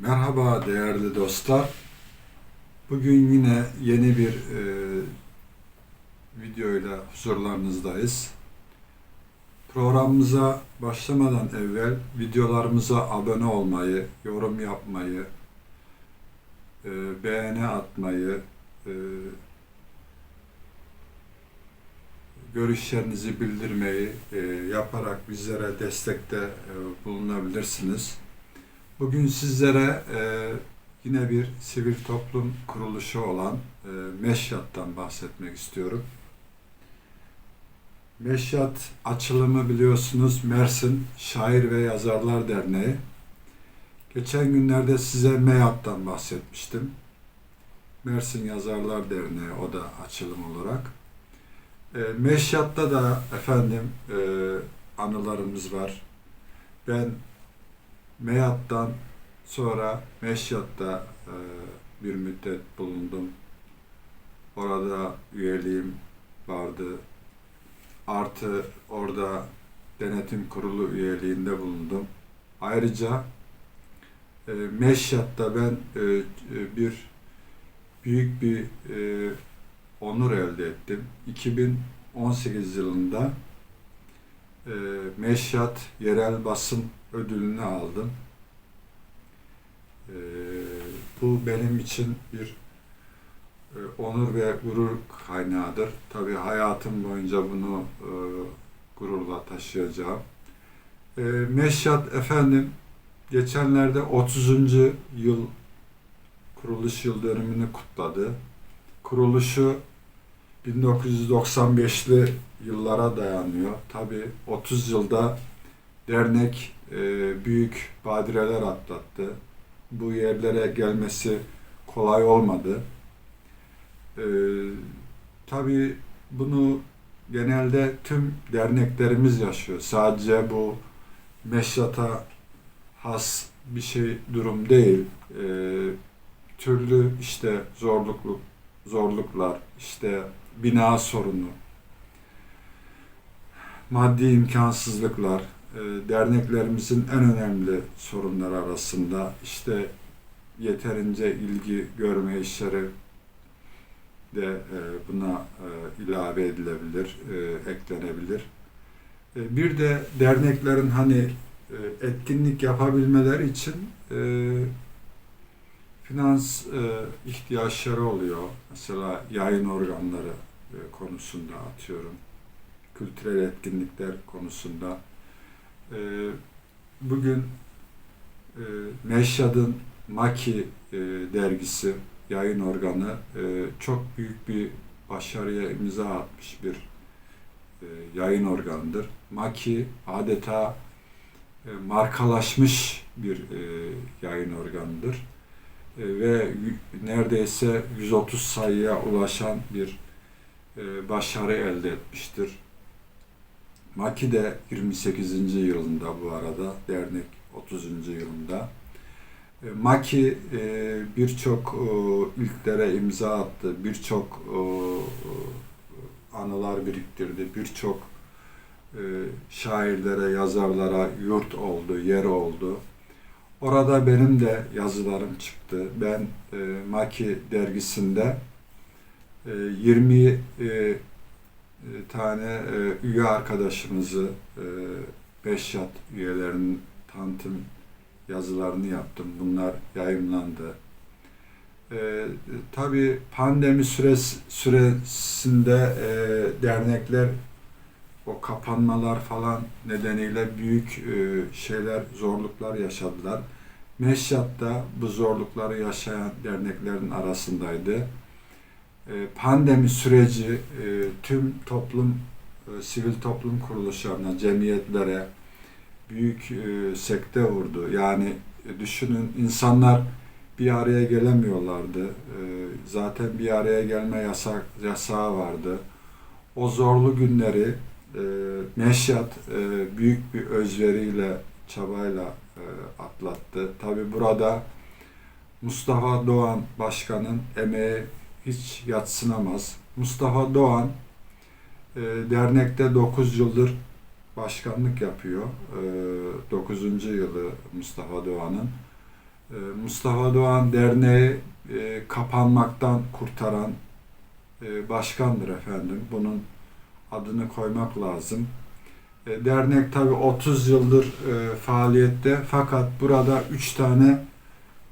Merhaba değerli dostlar. Bugün yine yeni bir e, videoyla huzurlarınızdayız. Programımıza başlamadan evvel videolarımıza abone olmayı, yorum yapmayı, e, beğeni atmayı, e, görüşlerinizi bildirmeyi e, yaparak bizlere destekte e, bulunabilirsiniz. Bugün sizlere e, yine bir sivil toplum kuruluşu olan e, Meşyat'tan bahsetmek istiyorum. Meşyat açılımı biliyorsunuz Mersin Şair ve Yazarlar Derneği. Geçen günlerde size MEYAT'tan bahsetmiştim. Mersin Yazarlar Derneği o da açılım olarak. E, Meşyat'ta da efendim e, anılarımız var. Ben Meyat'tan sonra Meşyat'ta e, bir müddet bulundum. Orada üyeliğim vardı. Artı orada denetim kurulu üyeliğinde bulundum. Ayrıca e, Meşyat'ta ben e, e, bir büyük bir e, onur elde ettim. 2018 yılında e, Meşyat Yerel Basın Ödülünü aldım. E, bu benim için bir e, onur ve gurur kaynağıdır. Tabii hayatım boyunca bunu e, gururla taşıyacağım. E, Meşyat efendim geçenlerde 30. yıl kuruluş yıl dönümünü kutladı. Kuruluşu 1995'li yıllara dayanıyor. Tabii 30 yılda dernek e, büyük badireler atlattı. Bu yerlere gelmesi kolay olmadı. E, tabii bunu genelde tüm derneklerimiz yaşıyor. Sadece bu meşrata has bir şey durum değil. E, türlü işte zorluklu zorluklar, işte bina sorunu, maddi imkansızlıklar, derneklerimizin en önemli sorunları arasında işte yeterince ilgi görme işleri de e, buna e, ilave edilebilir, e, eklenebilir. Bir de derneklerin hani etkinlik yapabilmeleri için finans ihtiyaçları oluyor. Mesela yayın organları konusunda atıyorum. Kültürel etkinlikler konusunda. E, bugün e, Meşyad'ın Maki e, dergisi, yayın organı e, çok büyük bir başarıya imza atmış bir e, yayın organıdır. Maki adeta e, markalaşmış bir e, yayın organıdır e, ve neredeyse 130 sayıya ulaşan bir e, başarı elde etmiştir. Maki de 28. yılında bu arada, dernek 30. yılında. E, Maki e, birçok e, ilklere imza attı, birçok anılar biriktirdi, birçok şairlere, yazarlara yurt oldu, yer oldu. Orada benim de yazılarım çıktı. Ben Maki dergisinde e, 20 e, e, tane e, üye arkadaşımızı, e, Beşyat üyelerinin tanıtım yazılarını yaptım. Bunlar yayınlandı. E, tabii pandemi süresi, süresinde e, dernekler o kapanmalar falan nedeniyle büyük e, şeyler, zorluklar yaşadılar. Meşyat da bu zorlukları yaşayan derneklerin arasındaydı. E, pandemi süreci e, tüm toplum, e, sivil toplum kuruluşlarına, cemiyetlere büyük e, sekte vurdu. Yani düşünün insanlar bir araya gelemiyorlardı. Zaten bir araya gelme yasak, yasağı vardı. O zorlu günleri Meşyat e, büyük bir özveriyle, çabayla atlattı. Tabi burada Mustafa Doğan Başkan'ın emeği hiç yatsınamaz. Mustafa Doğan e, dernekte 9 yıldır başkanlık yapıyor. E, 9. yılı Mustafa Doğan'ın. e, Mustafa Doğan Derneği e, kapanmaktan kurtaran e, başkandır efendim. Bunun adını koymak lazım. E, Dernek tabi 30 yıldır e, faaliyette fakat burada 3 tane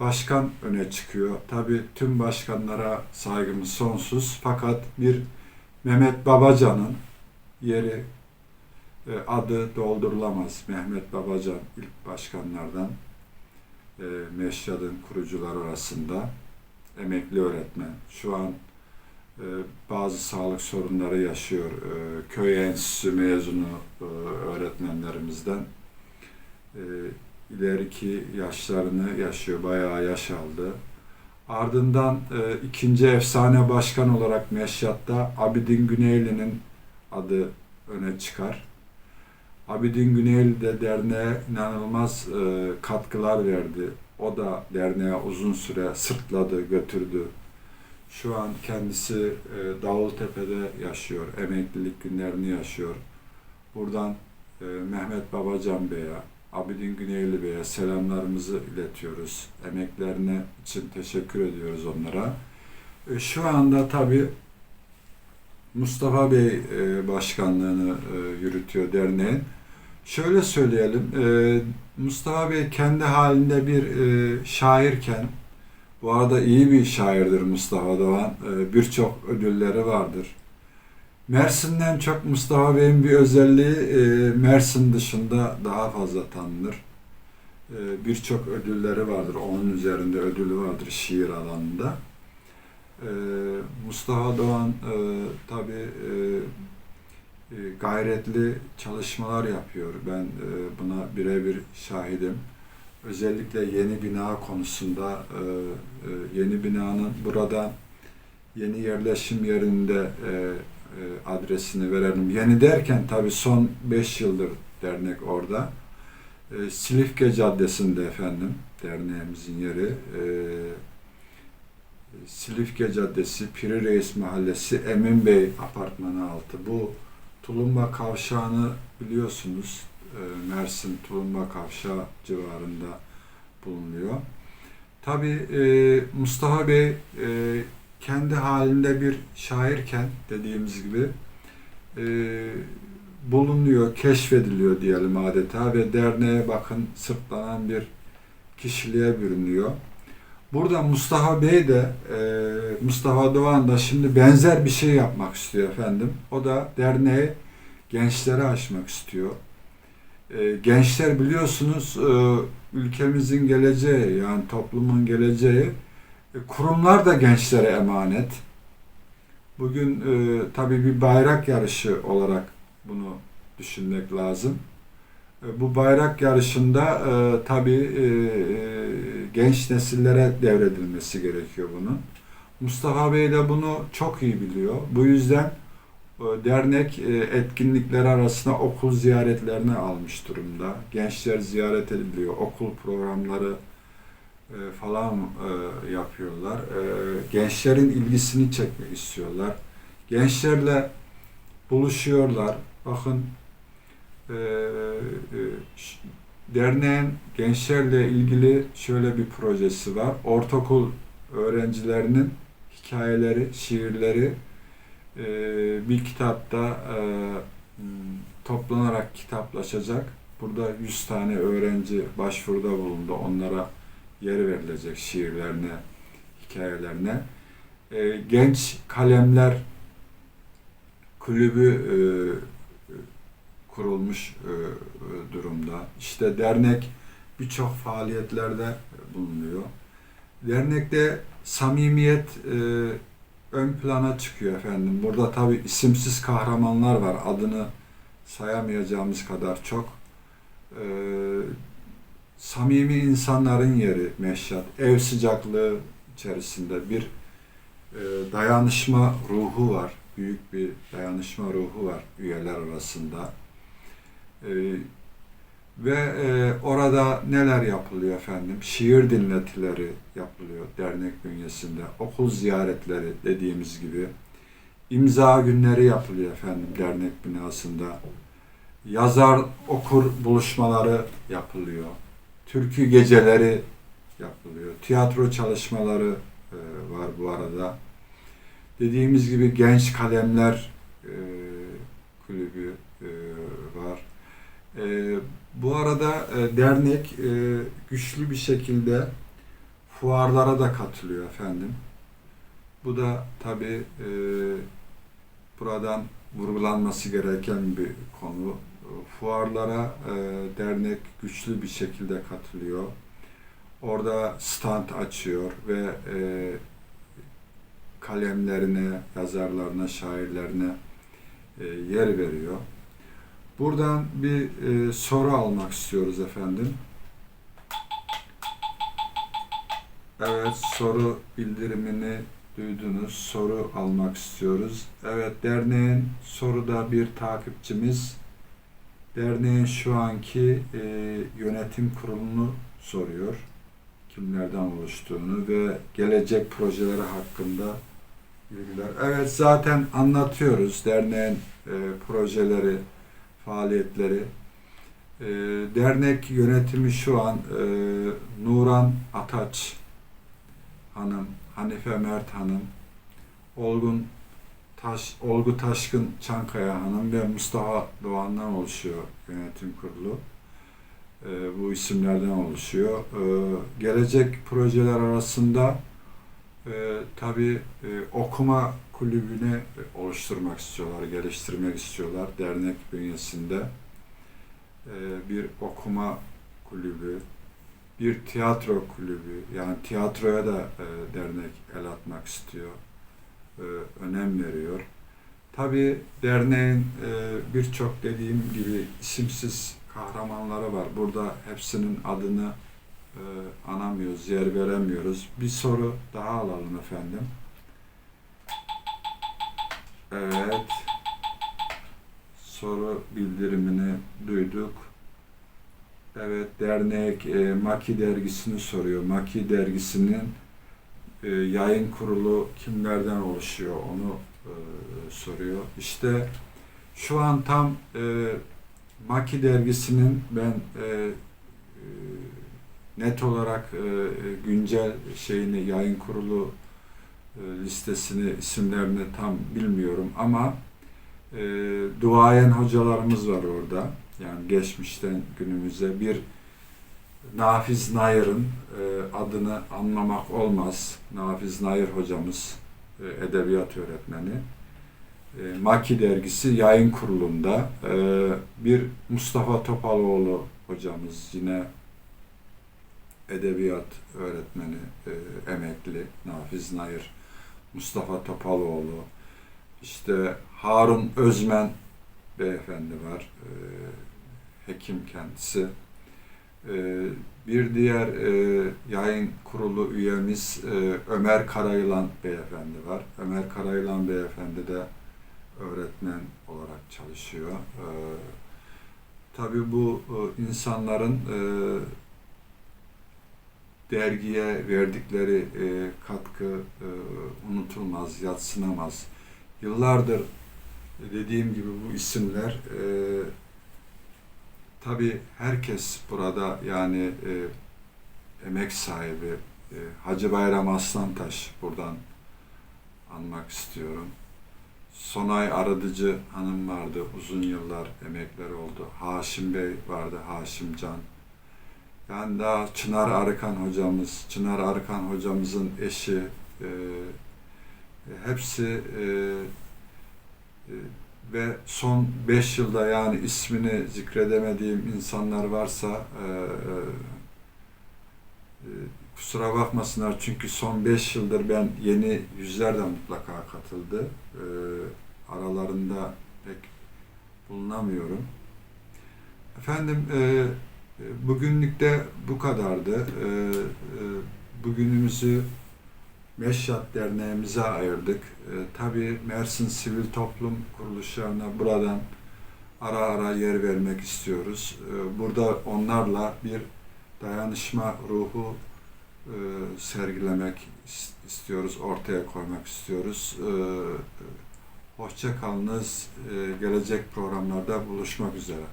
başkan öne çıkıyor. Tabi tüm başkanlara saygımız sonsuz fakat bir Mehmet Babacan'ın yeri e, adı doldurulamaz. Mehmet Babacan ilk başkanlardan e, Meşyad'ın kurucular arasında emekli öğretmen. Şu an e, bazı sağlık sorunları yaşıyor. Köy enstitüsü mezunu öğretmenlerimizden. İleriki yaşlarını yaşıyor. Bayağı yaş aldı. Ardından e, ikinci efsane başkan olarak Meşyat'ta Abidin Güneyli'nin adı öne çıkar. Abidin Güneyli de derneğe inanılmaz e, katkılar verdi. O da derneğe uzun süre sırtladı, götürdü. Şu an kendisi e, Davultepe'de yaşıyor, emeklilik günlerini yaşıyor. Buradan e, Mehmet Babacan Bey'e, Abidin Güneyli Bey'e selamlarımızı iletiyoruz. Emeklerine için teşekkür ediyoruz onlara. E, şu anda tabii Mustafa Bey e, başkanlığını e, yürütüyor derneğin. Şöyle söyleyelim, Mustafa Bey kendi halinde bir şairken, bu arada iyi bir şairdir Mustafa Doğan, birçok ödülleri vardır. Mersin'den çok Mustafa Bey'in bir özelliği e, Mersin dışında daha fazla tanınır. E, birçok ödülleri vardır, onun üzerinde ödülü vardır şiir alanında. Ee, Mustafa Doğan e, tabi e, e, gayretli çalışmalar yapıyor. Ben e, buna birebir şahidim. Özellikle yeni bina konusunda e, e, yeni binanın burada yeni yerleşim yerinde e, adresini verelim. Yeni derken tabi son 5 yıldır dernek orada. E, Silifke Caddesi'nde efendim derneğimizin yeri. E, Silifke Caddesi, Piri Reis Mahallesi, Emin Bey Apartmanı altı. Bu Tulumba Kavşağı'nı biliyorsunuz. Mersin Tulumba Kavşağı civarında bulunuyor. Tabi Mustafa Bey kendi halinde bir şairken dediğimiz gibi e, bulunuyor, keşfediliyor diyelim adeta ve derneğe bakın sırtlanan bir kişiliğe bürünüyor. Burada Mustafa Bey de e, Mustafa Doğan da şimdi benzer bir şey yapmak istiyor efendim. O da derneği gençlere açmak istiyor. E, gençler biliyorsunuz e, ülkemizin geleceği yani toplumun geleceği. E, kurumlar da gençlere emanet. Bugün e, tabii bir bayrak yarışı olarak bunu düşünmek lazım. E, Bu bayrak yarışında e, tabii e, e, genç nesillere devredilmesi gerekiyor bunun. Mustafa Bey de bunu çok iyi biliyor. Bu yüzden e, dernek e, etkinlikler arasında okul ziyaretlerini almış durumda. Gençler ziyaret ediliyor, okul programları e, falan e, yapıyorlar. E, gençlerin ilgisini çekmek istiyorlar. Gençlerle buluşuyorlar. Bakın derneğin gençlerle ilgili şöyle bir projesi var. Ortaokul öğrencilerinin hikayeleri, şiirleri bir kitapta toplanarak kitaplaşacak. Burada 100 tane öğrenci başvuruda bulundu. Onlara yer verilecek şiirlerine, hikayelerine. E, genç Kalemler Kulübü e, kurulmuş e, durumda. İşte dernek birçok faaliyetlerde bulunuyor. Dernekte samimiyet e, ön plana çıkıyor efendim. Burada tabi isimsiz kahramanlar var. Adını sayamayacağımız kadar çok. E, samimi insanların yeri Meşyat. Ev sıcaklığı içerisinde bir e, dayanışma ruhu var. Büyük bir dayanışma ruhu var üyeler arasında. Ee, ve e, orada neler yapılıyor efendim? Şiir dinletileri yapılıyor dernek bünyesinde. Okul ziyaretleri dediğimiz gibi. imza günleri yapılıyor efendim dernek binasında. Yazar okur buluşmaları yapılıyor. Türkü geceleri yapılıyor. Tiyatro çalışmaları e, var bu arada. Dediğimiz gibi Genç Kalemler e, Kulübü e, var. Bu arada dernek güçlü bir şekilde fuarlara da katılıyor efendim. Bu da tabi buradan vurgulanması gereken bir konu. Fuarlara e, dernek güçlü bir şekilde katılıyor. Orada stand açıyor ve e, kalemlerine, yazarlarına, şairlerine e, yer veriyor. Buradan bir e, soru almak istiyoruz efendim. Evet, soru bildirimini duydunuz. Soru almak istiyoruz. Evet, derneğin soruda bir takipçimiz derneğin şu anki e, yönetim kurulunu soruyor. Kimlerden oluştuğunu ve gelecek projeleri hakkında bilgiler. Evet, zaten anlatıyoruz derneğin e, projeleri, faaliyetleri. E, dernek yönetimi şu an e, Nuran Ataç Hanım, Hanife Mert Hanım, Olgun Taş, Olgu Taşkın Çankaya Hanım ve Mustafa Doğan'dan oluşuyor yönetim kurulu. E, bu isimlerden oluşuyor. E, gelecek projeler arasında e, tabii e, okuma kulübünü oluşturmak istiyorlar, geliştirmek istiyorlar dernek bünyesinde. E, bir okuma kulübü, bir tiyatro kulübü, yani tiyatroya da e, dernek el atmak istiyor, e, önem veriyor. Tabii derneğin e, birçok dediğim gibi isimsiz kahramanları var. Burada hepsinin adını e, anamıyoruz, yer veremiyoruz. Bir soru daha alalım efendim. Evet. Soru bildirimini duyduk. Evet, dernek e, Maki dergisini soruyor. Maki dergisinin e, yayın kurulu kimlerden oluşuyor onu e, soruyor. İşte şu an tam e, Maki dergisinin ben e, e, net olarak e, güncel şeyini yayın kurulu e, listesini isimlerini tam bilmiyorum ama e, duayen hocalarımız var orada. Yani geçmişten günümüze bir Nafiz Nayır'ın e, adını anlamak olmaz. Nafiz Nayır hocamız e, edebiyat öğretmeni. E, Maki dergisi yayın kurulunda e, bir Mustafa Topaloğlu hocamız yine edebiyat öğretmeni e, emekli Nafiz Nayır Mustafa Topaloğlu işte Harun Özmen beyefendi var e, hekim kendisi bir diğer e, yayın kurulu üyemiz e, Ömer Karayılan beyefendi var Ömer Karayılan beyefendi de öğretmen olarak çalışıyor e, tabi bu e, insanların dergiye verdikleri katkı unutulmaz, yatsınamaz. Yıllardır dediğim gibi bu isimler e, tabi herkes burada yani e, emek sahibi e, Hacı Bayram Aslantaş buradan anmak istiyorum. Sonay Arıdıcı Hanım vardı. Uzun yıllar emekleri oldu. Haşim Bey vardı. Haşim Can. Yani daha Çınar Arıkan hocamız, Çınar Arıkan hocamızın eşi, e, hepsi e, e, ve son beş yılda yani ismini zikredemediğim insanlar varsa e, e, kusura bakmasınlar çünkü son beş yıldır ben yeni yüzler de mutlaka katıldı. E, aralarında pek bulunamıyorum. Efendim e, Bugünlük de bu kadardı. Ee, e, Bugünümüzü Meşyat Derneğimize ayırdık. Ee, Tabii Mersin Sivil Toplum Kuruluşlarına buradan ara ara yer vermek istiyoruz. Ee, Burada onlarla bir dayanışma ruhu e, sergilemek istiyoruz, ortaya koymak istiyoruz. Hoşça kalınız. Gelecek programlarda buluşmak üzere.